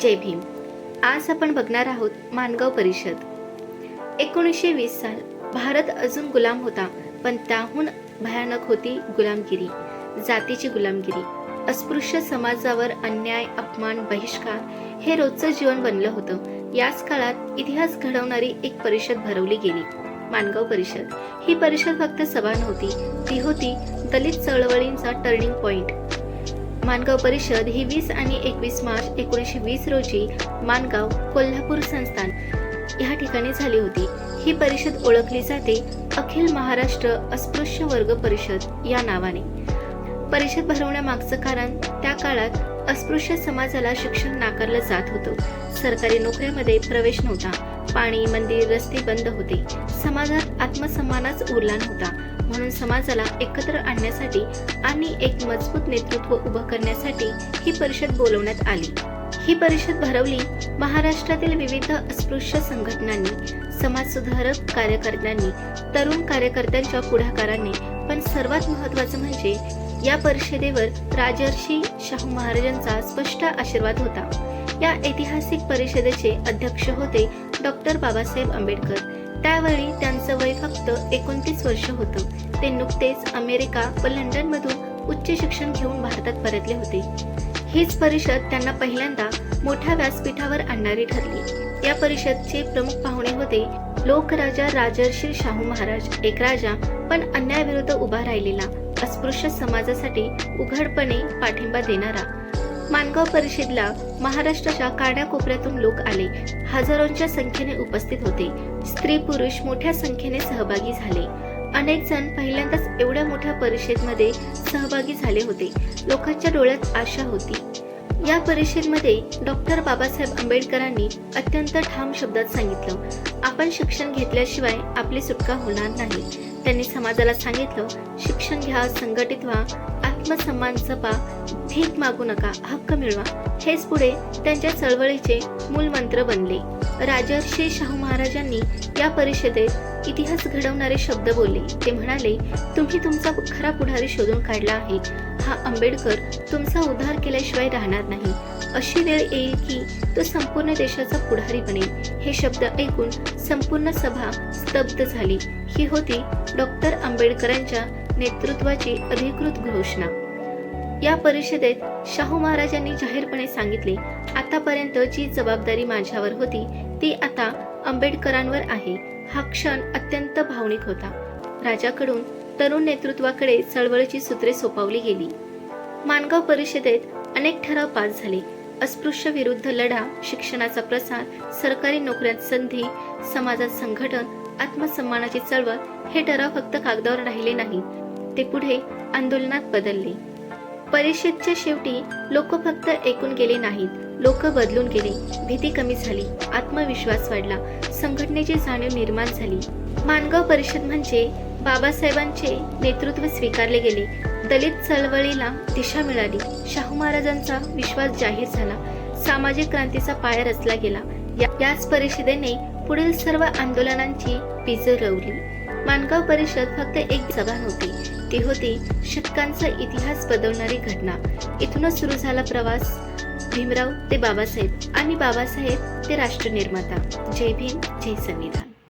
जय भीम. आज आपण बघणार आहोत मानगाव परिषद. एकोणीसशे वीस साल भारत अजून गुलाम होता पण त्याहून भयानक होती गुलामगिरी जातीची गुलामगिरी. अस्पृश्य समाजावर अन्याय अपमान बहिष्कार हे रोजचं जीवन बनलं होतं. याच काळात इतिहास घडवणारी एक परिषद भरवली गेली. मानगाव परिषद. ही परिषद फक्त सभा नव्हती ती होती दलित चळवळींचा टर्निंग पॉइंट मानगाव परिषद ही वीस आणि एकवीस मार्च एकोणीसशे वीस रोजी मानगाव कोल्हापूर संस्थान ह्या ठिकाणी झाली होती. ही परिषद ओळखली जाते अखिल महाराष्ट्र अस्पृश्य वर्ग परिषद या नावाने. परिषद भरवण्यामागचं कारण त्या काळात अस्पृश्य समाजाला शिक्षण नाकारलं जात होतं. सरकारी नोकऱ्यामध्ये प्रवेश नव्हता. पाणी मंदिर रस्ते बंद होते. समाजात आत्मसन्मानच उरला नव्हता. म्हणून समाजाला एकत्र आणण्यासाठी आणि एक मजबूत नेतृत्व उभं करण्यासाठी ही परिषद बोलवण्यात आली. ही परिषद भरवली महाराष्ट्रातील विविध अस्पृश्य संघटनांनी समाजसुधारक कार्यकर्त्यांनी तरुण कार्यकर्त्यांच्या पुढाकाराने. पण सर्वात महत्त्वाचं म्हणजे या परिषदेवर राजर्षी शाहू महाराजांचा स्पष्ट आशीर्वाद होता. या ऐतिहासिक परिषदेचे अध्यक्ष होते डॉक्टर बाबासाहेब आंबेडकर. त्यावेळी त्यांचं वय फक्त एकोणतीस वर्ष होतं. ते नुकतेच अमेरिका व लंडनमधून उच्च शिक्षण घेऊन भारतात परतले होते. हीच परिषद त्यांना पहिल्यांदा मोठ्या व्यासपीठावर आणणारी ठरली. या परिषदचे प्रमुख पाहुणे होते लोकराजा राजर्षी शाहू महाराज. एक राजा पण अन्यायाविरुद्ध उभा राहिलेला. अस्पृश्य समाजासाठी उघडपणे पाठिंबा देणारा. मानगाव परिषदेला महाराष्ट्राच्या कानाकोपऱ्यातून लोक आले. हजारोंच्या संख्येने उपस्थित होते. स्त्री पुरुष मोठ्या संख्येने सहभागी झाले. अनेक जण पहिल्यांदाच एवढ्या मोठ्या परिषदेमध्ये सहभागी झाले होते. लोकांच्या डोळ्यात आशा होती. या परिषदेमध्ये डॉक्टर बाबासाहेब आंबेडकरांनी अत्यंत ठाम शब्दात सांगितलं. आपण शिक्षण घेतल्याशिवाय आपली सुटका होणार नाही. त्यांनी समाजाला सांगितलं शिक्षण घ्या संघटित व्हा आत्मसन्मान जपा भीक मागू नका हक्क मिळवा. हेच पुढे त्यांच्या चळवळीचे मूलमंत्र बनले. राजर्षी शाहू महाराजांनी या परिषदेत इतिहास घडवणारे शब्द बोलले. ते म्हणाले तुम्ही तुमचा खरा पुढारी शोधून काढला आहे. हा आंबेडकर तुमचा उद्धार केल्याशिवाय राहणार नाही. अशी वेळ येईल की तो संपूर्ण देशाचा पुढारी बनेल. हे शब्द ऐकून संपूर्ण सभा स्तब्ध झाली. ही होती डॉक्टर आंबेडकरांच्या नेतृत्वाची अधिकृत घोषणा. या परिषदेत शाहू महाराजांनी जाहीरपणे सांगितले आतापर्यंत जी जबाबदारी माझ्यावर होती ती आता आंबेडकरांवर आहे. हा क्षण अत्यंत भावनिक होता. राजाकडून तरुण नेतृत्वाकडे चळवळीची सूत्रे सोपवली गेली. मानगाव परिषदेत अनेक ठराव पास झाले. अस्पृश्य विरुद्ध लढा शिक्षणाचा प्रसार सरकारी नोकऱ्यात संधी समाजात संघटन आत्मसन्मानाची चळवळ हे ठराव फक्त कागदावर राहिले नाही ते पुढे आंदोलनात बदलले. परिषदच्या शेवटी लोक फक्त ऐकून गेले नाहीत लोक बदलून गेले भीती कमी झाली आत्मविश्वास वाढला संघटनेची जाणीव निर्माण झाली. मानगाव परिषद म्हणजे बाबासाहेबांचे नेतृत्व स्वीकारले गेले दलित चळवळीला दिशा मिळाली. शाहू महाराजांचा विश्वास जाहीर झाला. सामाजिक क्रांतीचा पाया रचला गेला. याच परिषदेने पुढील सर्व आंदोलनांची बीज रवली. मानगाव परिषद फक्त एक सभा नव्हती. ती होती शतकांचा इतिहास बदलणारी घटना. इथूनच सुरू झाला प्रवास. भीमराव ते बाबासाहेब आणि बाबासाहेब ते राष्ट्रनिर्माता. जय भीम जय संविधान